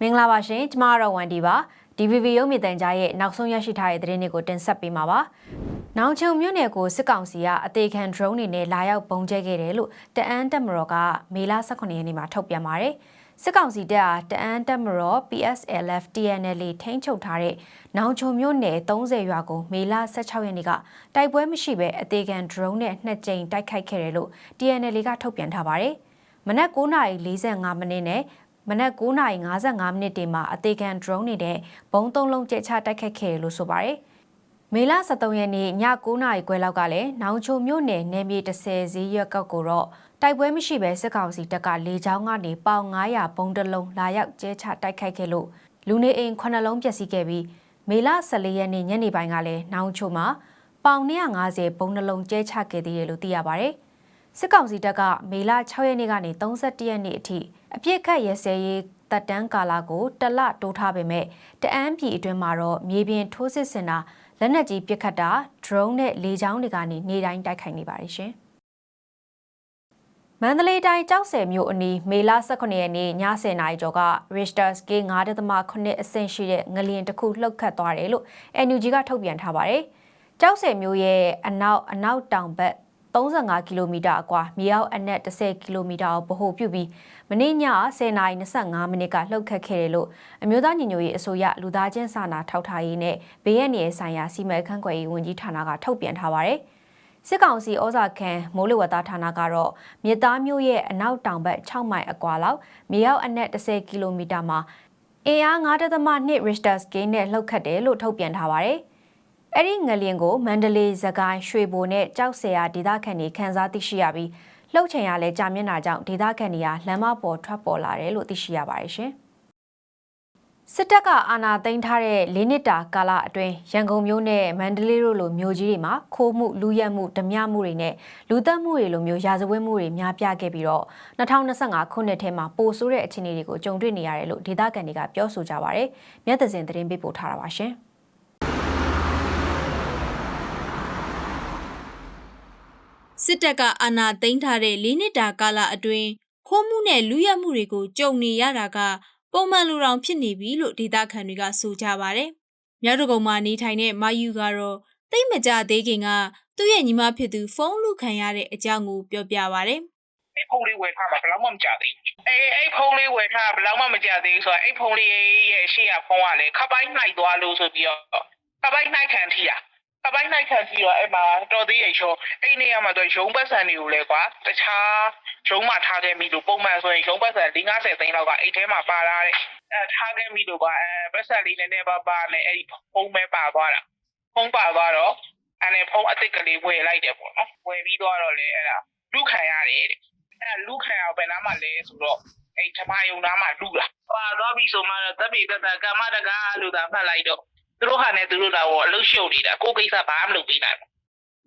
မင်္ဂလာပါရှင်ကျမကတော့ဝန်ဒီပါ DVV ရုပ်မြင်သံကြားရဲ့နောက်ဆုံးရရှိထားတဲ့သတင်းတွေကိုတင်ဆက်ပေးမှာပါ။နောင်ချုံမြို့နယ်ကိုစစ်ကောင်စီကအသေးခံ drone တွေနဲ့လာရောက်ပုံကျဲခဲ့တယ်လို့တအန်းတက်မတော်ကမေလ18ရက်နေ့မှာထုတ်ပြန်ပါတယ်။စစ်ကောင်စီတပ်အားတအန်းတက်မတော် PSLF TNL ထိန်းချုပ်ထားတဲ့နောင်ချုံမြို့နယ်30ရွာကိုမေလ16ရက်နေ့ကတိုက်ပွဲမရှိဘဲအသေးခံ drone နဲ့နှစ်ကြိမ်တိုက်ခိုက်ခဲ့တယ်လို့ TNL ကထုတ်ပြန်ထားပါတယ်။ မနက်9:45မိနစ်နဲ့မနက်9:55မိနစ်တင်မှာအသေးခံ drone တွေနဲ့ဘုံသုံးလုံးကျချတိုက်ခိုက်ခဲ့တယ်လို့ဆိုပါတယ်။မေလ23ရက်နေ့ည9:00ခွဲလောက်ကလည်းနောင်ချိုမြို့နယ်နယ်မြေ30ဈေးရွက်ကောက်ကိုတော့တိုက်ပွဲမရှိဘဲစစ်ကောင်စီတပ်ကလေကြောင်းကနေပေါင်900ဘုံတလုံးလာရောက်ကျဲချတိုက်ခိုက်ခဲ့လို့လူနေအိမ်9လုံးပျက်စီးခဲ့ပြီးမေလ14ရက်နေ့ညနေပိုင်းကလည်းနောင်ချိုမှာပေါင်150ဘုံနှလုံးကျဲချခဲ့သေးတယ်လို့သိရပါတယ်။ စစ်ကောင်စီတပ်ကမေလ6ရက်နေ့ကနေ31ရက်နေ့အထိအပြစ်ခတ်ရဲစဲရေးတပ်တန်းကာလာကိုတလတိုးထားပေမဲ့တအန်းပြည်အတွင်းမှာတော့မြေပြင်ထိုးစစ်ဆင်တာလက်နက်ကြီးပစ်ခတ်တာ drone နဲ့လေကြောင်းတွေကနေနေတိုင်းတိုက်ခိုက်နေပါတယ်ရှင်။မန္တလေးတိုင်းကြောက်ဆယ်မြို့အနီးမေလ18ရက်နေ့ည10:00နာရီကျော်က Richter scale 9.8အဆင့်ရှိတဲ့ငလျင်တစ်ခုလှုပ်ခတ်သွားတယ်လို့ NUG ကထုတ်ပြန်ထားပါတယ်။ကြောက်ဆယ်မြို့ရဲ့အနောက်အနောက်တောင်ဘက် 35ကီလိုမီတာအကွာမြေအောက်အနက်10ကီလိုမီတာကိုဗဟိုပြုပြီးမနေ့ည10:25မိနစ်ကလှုပ်ခတ်ခဲ့တယ်လို့အမျိုးသားညီညွတ်ရေးအစိုးရလူသားချင်းစာနာထောက်ထားရေးနဲ့ဘေးရန်နယ်ဆိုင်ရာစီမံခန့်ခွဲရေးဝန်ကြီးဌာနကထုတ်ပြန်ထားပါတယ်။စစ်ကောင်စီဩဇာခံမိုးလေဝသဌာနကတော့မြေသားမျိုးရဲ့အနောက်တောင်ဘက်6မိုင်အကွာလောက်မြေအောက်အနက်10ကီလိုမီတာမှာအင်အား9.2 Richter scale နဲ့လှုပ်ခတ်တယ်လို့ထုတ်ပြန်ထားပါတယ်။ အဲ့ဒီငလျင်ကိုမန္တလေး၊သခိုင်း၊ရွှေဘိုနဲ့ကြောက်စရာဒေသခံတွေခန်းစားသိရှိရပြီးလှုပ်ချင်ရလဲကြာမြင့်တာကြောင့်ဒေသခံတွေကလမ်းမပေါ်ထွက်ပေါ်လာတယ်လို့သိရှိရပါတယ်ရှင်။စစ်တပ်ကအာဏာသိမ်းထားတဲ့၄နှစ်တာကာလအတွင်းရန်ကုန်မြို့နဲ့မန္တလေးတို့လိုမြို့ကြီးတွေမှာခိုးမှုလူရက်မှုဓမြမှုတွေနဲ့လူသက်မှုတွေလိုမျိုးရာဇဝတ်မှုတွေများပြားခဲ့ပြီးတော့2025ခုနှစ်ထဲမှာပိုဆိုးတဲ့အခြေအနေတွေကိုကြုံတွေ့နေရတယ်လို့ဒေသခံတွေကပြောဆိုကြပါဗျ။မြတ်သစင်သတင်းပေးပို့ထားတာပါရှင်။ စစ်တပ်ကအာဏာသိမ်းထားတဲ့၄နှစ်တာကာလအတွင်းခိုးမှုနဲ့လူရက်မှုတွေကိုကြုံနေရတာကပုံမှန်လူတောင်ဖြစ်နေပြီလို့ဒေသခံတွေကဆိုကြပါတယ်။မြောက်တကုံမှာနေထိုင်တဲ့မာယူကတော့တိတ်မကြသေးခင်ကသူ့ရဲ့ညီမဖြစ်သူဖုန်းလူခံရတဲ့အကြောင်းကိုပြောပြပါဗျ။အဲ့ဖုန်းလေးဝယ်ထားမှာဘယ်လောက်မှမကြသေးဘူး။အေးအဲ့ဖုန်းလေးဝယ်ထားဘယ်လောက်မှမကြသေးဘူးဆိုတော့အဲ့ဖုန်းလေးရဲ့အရှိရဖုန်းကလည်းခပ်ပိုင်းနှိုက်သွားလို့ဆိုပြီးတော့ခပ်ပိုင်းနှိုက်ခံထီတာ ခပ်ပိုင်းနှိုက်ခံပြီးတော့အဲ့မှာတော်သေးရဲ့ရှော အဲ့နေရာမှာတော့ရုံးပတ်စံတွေကိုလည်းကွာတခြားရုံးမှာထားခဲ့ပြီလို့ပုံမှန်ဆိုရင်ရုံးပတ်စံ50သိန်းလောက်ကအဲ့ထဲမှာပါလာတဲ့အဲထားခဲ့ပြီလို့ကွာအဲပတ်စံလေးနည်းနည်းပါးပါနဲ့အဲ့ဒီဖုန်းပဲပါသွားတာဖုန်းပါသွားတော့အဲ့နဲ့ဖုန်းအစ်စ်ကလေးဝယ်လိုက်တယ်ပေါ့နော်ဝယ်ပြီးတော့လေအဲ့ဒါလူခံရတယ်တဲ့အဲ့လူခံအောင်ဘယ်နားမှာလဲဆိုတော့အဲ့ဓမ္မယုံနားမှာလူလာပါသွားပြီဆိုမှတော့တပ်ပိတတကမ္မတကားလို့သာမှတ်လိုက်တော့ သူတို့ဟာနဲ့သူတို့တော့အလုရှုပ်နေတာကိုကိစ္စဘာမှမလုပ်ပေးနိုင်ဘူး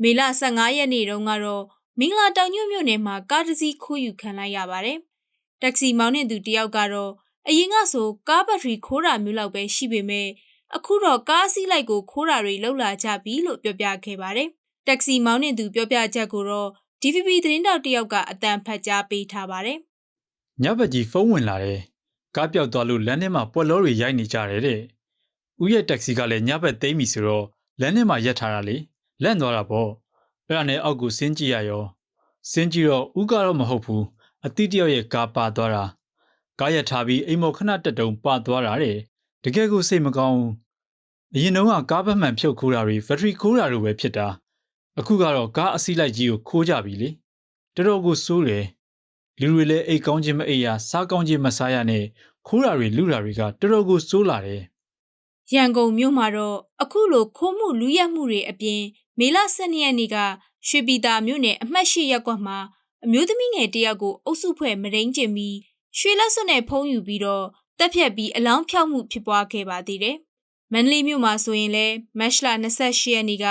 မေလ15ရက်နေ့တုန်းကတော့မင်္ဂလာတောင်ညွန့်မြို့နယ်မှာကားတစ်စီးခိုးယူခံလိုက်ရပါတယ်။တက္ကစီမောင်းနေသူတယောက်ကတော့အရင်ကဆိုကားဘက်ထရီခိုးတာမျိုးလောက်ပဲရှိပေမဲ့အခုတော့ကားအစီးလိုက်ကိုခိုးတာတွေလောက်လာကြပြီလို့ပြောပြခဲ့ပါတယ်။တက္ကစီမောင်းနေသူပြောပြချက်ကိုတော့ DVB သတင်းတောက်တယောက်ကအတန်ဖတ်ကြားပေးထားပါတယ်။ညဘက်ကြီးဖုန်းဝင်လာတယ်ကားပြောက်သွားလို့လမ်းထဲမှာပွက်လောတွေရိုက်နေကြတယ်တဲ့ ဥရဲ့တက္ကစီကလည်းညဘက်သိမ်းပြီဆိုတော့လမ်းထဲမှာရက်ထားတာလေလန့်သွားတာပေါ့အဲ့ဒါနဲ့အောက်ကိုဆင်းကြည့်ရရောဆင်းကြည့်တော့ဥကတော့မဟုတ်ဘူးအတိတယောက်ရဲ့ကားပါသွားတာကားရက်ထားပြီးအိမ်မော်ခဏတက်တုံပါသွားတာတဲ့တကယ်ကိုစိတ်မကောင်းဘူးအရင်တုန်းကကားဘက်မှန်ဖြုတ်ခိုးတာတွေဘက်ထရီခိုးတာလိုပဲဖြစ်တာအခုကတော့ကားအစီးလိုက်ကြီးကိုခိုးကြပြီလေတော်တော်ကိုစိုးတယ်လူတွေလည်းအိတ်ကောင်းခြင်းမအိပ်ရစားကောင်းခြင်းမစားရနဲ့ခိုးတာတွေလူတာတွေကတော်တော်ကိုစိုးလာတယ် ရန်ကုန်မြို့မှာတော့အခုလိုခိုးမှုလူရက်မှုတွေအပြင်မေလ12ရက်နေ့ကရွှေပြည်သာမြို့နယ်အမှတ်၈ရပ်ကွက်မှာအမျိုးသမီးငယ်တယောက်ကိုအုပ်စုဖွဲ့မရင်းကျင်ပြီးရွှေလက်စွပ်နဲ့ဖုံးယူပြီးတော့တက်ဖြတ်ပြီးအလောင်းဖြောက်မှုဖြစ်ပွားခဲ့ပါသေးတယ်။မန္တလေးမြို့မှာဆိုရင်လည်းမတ်လ28ရက်နေ့က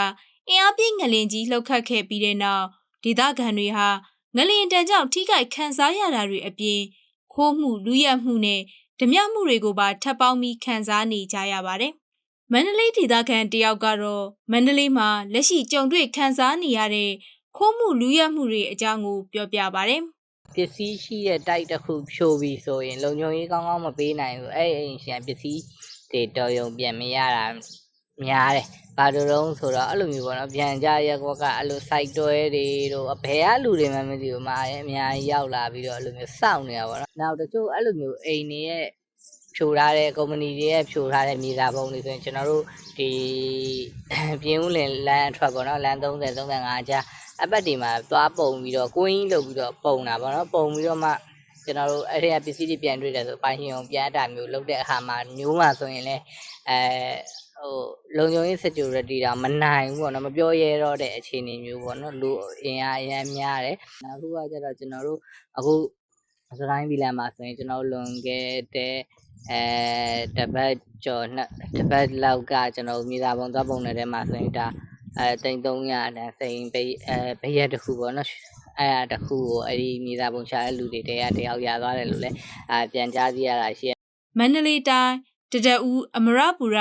အင်အားပြင်းငလင်ကြီးလှုပ်ခတ်ခဲ့ပြီးတဲ့နောက်ဒေသခံတွေဟာငလင်တန်ကြောင့်ထိခိုက်ခံစားရတာတွေအပြင်ခိုးမှုလူရက်မှုနဲ့ ဓမြမှုတွေကိုပါထပ်ပေါင်းပြီးခံစားနေကြရပါတယ်။မန္တလေးဒေသခံတယောက်ကတော့မန္တလေးမှာလက်ရှိကြုံတွေ့ခံစားနေရတဲ့ခိုးမှုလူရက်မှုတွေအကြောင်းကိုပြောပြပါဗျပစ္စည်းရှိတဲ့တိုက်တစ်ခုဖြိုပြီးဆိုရင်လုံခြုံရေးကောင်းကောင်းမပေးနိုင်ဘူးအဲ့ဒီအိမ်ရှင်ပစ္စည်းတွေတော်ရုံပြန်မရတာ များတယ်ဘာလို့လဲဆိုတော့အဲ့လိုမျိုးပေါ့နော်ပြန်ကြရက်ကွက်ကအဲ့လို site တွဲတွေတို့အဘယ်ကလူတွေမှမသိဘူးမာရဲ့အများကြီးရောက်လာပြီးတော့အဲ့လိုမျိုးစောင့်နေတာပေါ့နော်နောက်တချို့အဲ့လိုမျိုးအိမ်တွေရဲ့ဖြိုထားတဲ့ကုမ္ပဏီတွေရဲ့ဖြိုထားတဲ့မြေစာပုံတွေဆိုရင်ကျွန်တော်တို့ဒီပြင်းဦးလင်လမ်းအထွက်ပေါ့နော်လမ်း30 35ကြားအပတ်ဒီမှာသွားပုံပြီးတော့ကိုင်းကြီးလုပ်ပြီးတော့ပုံတာပေါ့နော်ပုံပြီးတော့မှကျွန်တော်တို့အဲ့ဒီကပစ္စည်းတွေပြန်တွေ့တယ်ဆိုပိုင်ရှင်အောင်ပြန်အတာမျိုးလုပ်တဲ့အခါမှာမျိုးမှဆိုရင်လည်းအဲ ဟိုလုံခြုံရေး security တာမနိုင်ဘူးပေါ့နော်မပြောရဲတော့တဲ့အခြေအနေမျိုးပေါ့နော်လူအင်အားအများများတယ်နောက်တစ်ခုကကျတော့ကျွန်တော်တို့အခုစတိုင်းဗီလန်မှာဆိုရင်ကျွန်တော်တို့လွန်ခဲ့တဲ့အဲတပတ်ကျော်နှစ်တပတ်လောက်ကကျွန်တော်တို့မြေသာပုံသွားပုံနေတဲ့မှာဆိုရင်ဒါအဲတိန်300တန်းစိန်ပေးအဲဘရက်တစ်ခုပေါ့နော်အဲ့ဒါတစ်ခုကိုအဲ့ဒီမြေသာပုံရှာတဲ့လူတွေတည်းကတယောက်ရသွားတယ်လို့လည်းအာပြန်ကြားသိရတာရှိမန္တလေးတိုင်းတဒဦးအမရပူရ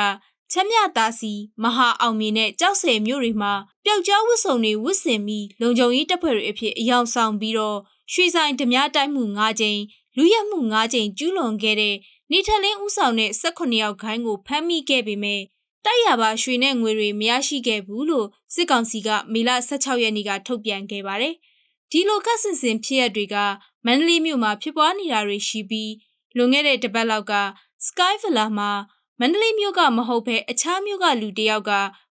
ချမ်းမြသားစီမဟာအောင်မြင်တဲ့ကြောက်စဲမြို့တွေမှာပျောက်ကြားဝတ်စုံတွေဝတ်ဆင်ပြီးလုံခြုံရေးတပ်ဖွဲ့တွေအဖြစ်အယောင်ဆောင်ပြီးတော့ရွှေဆိုင်ဓမြတိုက်မှု၅ကြိမ်လူရက်မှု၅ကြိမ်ကျူးလွန်ခဲ့တဲ့နေထလင်းဦးဆောင်တဲ့18ယောက်ခိုင်းကိုဖမ်းမိခဲ့ပေမဲ့တိုက်ရပါရွှေနဲ့ငွေတွေမရရှိခဲ့ဘူးလို့စစ်ကောင်စီကမေလ16ရက်နေ့ကထုတ်ပြန်ခဲ့ပါတယ်။ဒီလိုကဆင်စင်ဖြစ်ရတွေကမန္တလေးမြို့မှာဖြစ်ပွားနေတာတွေရှိပြီးလွန်ခဲ့တဲ့တစ်ပတ်လောက်က Sky Villa မှာ မန္တလေးမြို့ကမဟုတ်ဘဲအခြားမြို့ကလူတစ်ယောက်က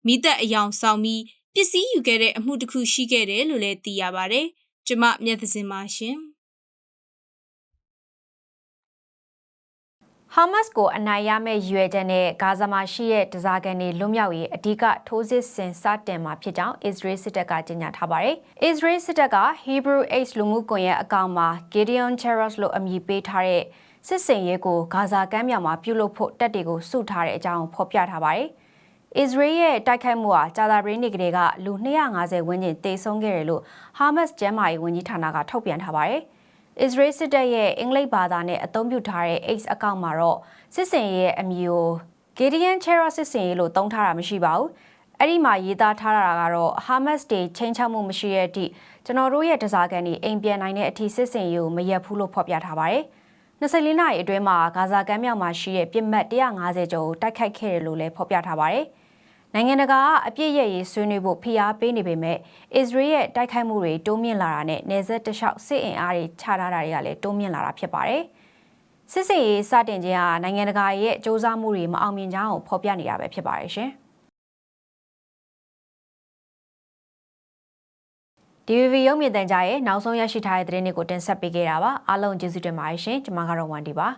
မိသက်အယောင်ဆောင်ပြီးပစ္စည်းယူခဲ့တဲ့အမှုတစ်ခုရှိခဲ့တယ်လို့လည်းသိရပါဗျ။ကျမမျက်သစင်ပါရှင်။ဟာမတ်စ်ကိုအနိုင်ရမယ့်ရည်ရွယ်ချက်နဲ့ဂါဇာမှာရှိတဲ့တစားကန်တွေလွတ်မြောက်ရေးအဓိကထိုးစစ်ဆင်စတင်မှာဖြစ်ကြောင်းအစ္စရေးစစ်တပ်ကကြေညာထားပါတယ်။အစ္စရေးစစ်တပ်က Hebrew X လူမှုကွန်ရက်အကောင့်မှာ Gideon Cheros လို့အမည်ပေးထားတဲ့ စစ်စင်ရေးကိုဂါဇာကမ်းမြောင်မှာပြုလုပ်ဖို့တပ်တွေကိုစုထားတဲ့အကြောင်းဖော်ပြထားပါတယ်။အစ္စရေးရဲ့တိုက်ခိုက်မှုဟာဂျာတာဘရင်းနေကလေးကလူ250ဝန်းကျင်တေဆုံးခဲ့တယ်လို့ဟာမတ်စ်ကျမ်းမာရေးဝန်ကြီးဌာနကထုတ်ပြန်ထားပါတယ်။အစ္စရေးစစ်တပ်ရဲ့အင်္ဂလိပ်ဘာသာနဲ့အသုံးပြုထားတဲ့ X အကောင့်မှာတော့စစ်စင်ရေးရဲ့အမည်ကို Gideon Chera စစ်စင်ရေးလို့သုံးထားတာမရှိပါဘူး။အဲ့ဒီမှာရေးသားထားတာကတော့ Hamas တွေချင်းချောက်မှုမရှိတဲ့အထိကျွန်တော်တို့ရဲ့တစားကန်တွေအိမ်ပြန်နိုင်တဲ့အထိစစ်စင်ရေးကိုမရက်ဘူးလို့ဖော်ပြထားပါတယ်။ 24နာရီအတွင်းမှာဂါဇာကမ်းမြောင်မှာရှိတဲ့ပြစ်မှတ်150ကျော်ကိုတိုက်ခိုက်ခဲ့တယ်လို့လည်းဖော်ပြထားပါတယ်။နိုင်ငံတကာကအပြစ်ရရေးဆွေးနွေးဖို့ဖိအားပေးနေပေမဲ့အစ္စရေးရဲ့တိုက်ခိုက်မှုတွေတိုးမြင့်လာတာနဲ့နေဆက်တလျှောက်စစ်အင်အားတွေချထားတာတွေကလည်းတိုးမြင့်လာတာဖြစ်ပါတယ်။စစ်စစ်ရေးစတင်ခြင်းဟာနိုင်ငံတကာရဲ့စ조사မှုတွေမအောင်မြင်ကြောင်းကိုဖော်ပြနေတာပဲဖြစ်ပါတယ်ရှင်။ DVB ရုပ်မြင်သံကြားရဲ့နောက်ဆုံးရရှိထားတဲ့သတင်းတွေကိုတင်ဆက်ပေးခဲ့တာပါအားလုံးကျေးဇူးတင်ပါတယ်ရှင်ကျွန်မကတော့ဝန်ဒီပါ